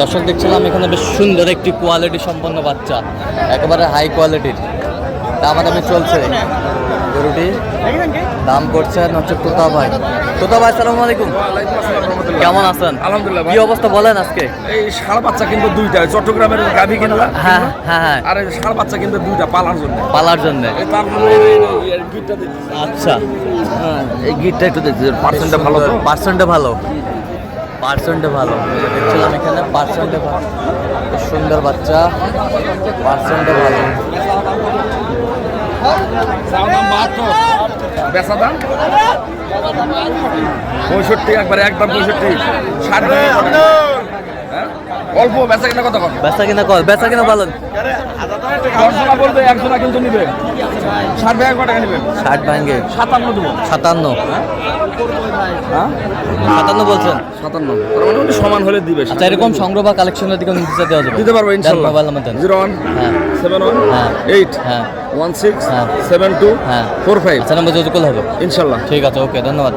দর্শক দেখছিলাম এখানে বেশ সুন্দর একটি কোয়ালিটি সম্পন্ন বাচ্চা একেবারে হাই কোয়ালিটির দাম দামি চলছে। গরুটি দাম করছেন হচ্ছে তোতা ভাই। তোতা ভাই সালাম আলাইকুম। কেমন আছেন? আলহামদুলিল্লাহ কি অবস্থা বলেন আজকে? এই ষাঁড় বাচ্চা কিন্তু দুইটা চট্টগ্রামের গাভী কিনলা হ্যাঁ হ্যাঁ হ্যাঁ আর এই ষাঁড় বাচ্চা কিন্তু দুইটা পালার জন্য। পালার জন্য। আচ্ছা। হ্যাঁ, এই গিটটা একটু দেখছি পার্সেন্টটা ভালো তো? পার্সেন্টে ভালো। পার্সেন্টে ভালো। দেখছিলাম এখানে পার্সেন্টে ভালো। সুন্দর বাচ্চা পার্সেন্টে ভালো। বেচা দাম? পঁয়ষট্টি একবারে একদম পঁয়ষট্টি। ষাট? অল্প বেচা কিনা কথা কম? বেচা কিনা কল বেচা কিনা বলেন বলতে কিন্তু নিবে। ষাট ভেঙে কত টাকা নিবে? ষাট ভাঙ্গে সাতান্ন দেবো। সাতান্ন। হ্যাঁ? সাতান্ন বলছেন? সাতান্ন। মানে সমান হলে দিবে আচ্ছা এরকম সংগ্রহ বা কালেকশনের দিকে নিতে দেওয়া যাবে। দিতে পারব ইনশাল্লাহ। মোবাইল নাম্বার দেন। জিরো ওয়ান হ্যাঁ। সেভেন ওয়ান হ্যাঁ। এইট হ্যাঁ। ওয়ান সিক্স হ্যাঁ। সেভেন টু হ্যাঁ। Four five. আচ্ছা নাম্বার যোগাযোগ করলে হবে। ইনশাল্লাহ। ঠিক আছে ওকে ধন্যবাদ।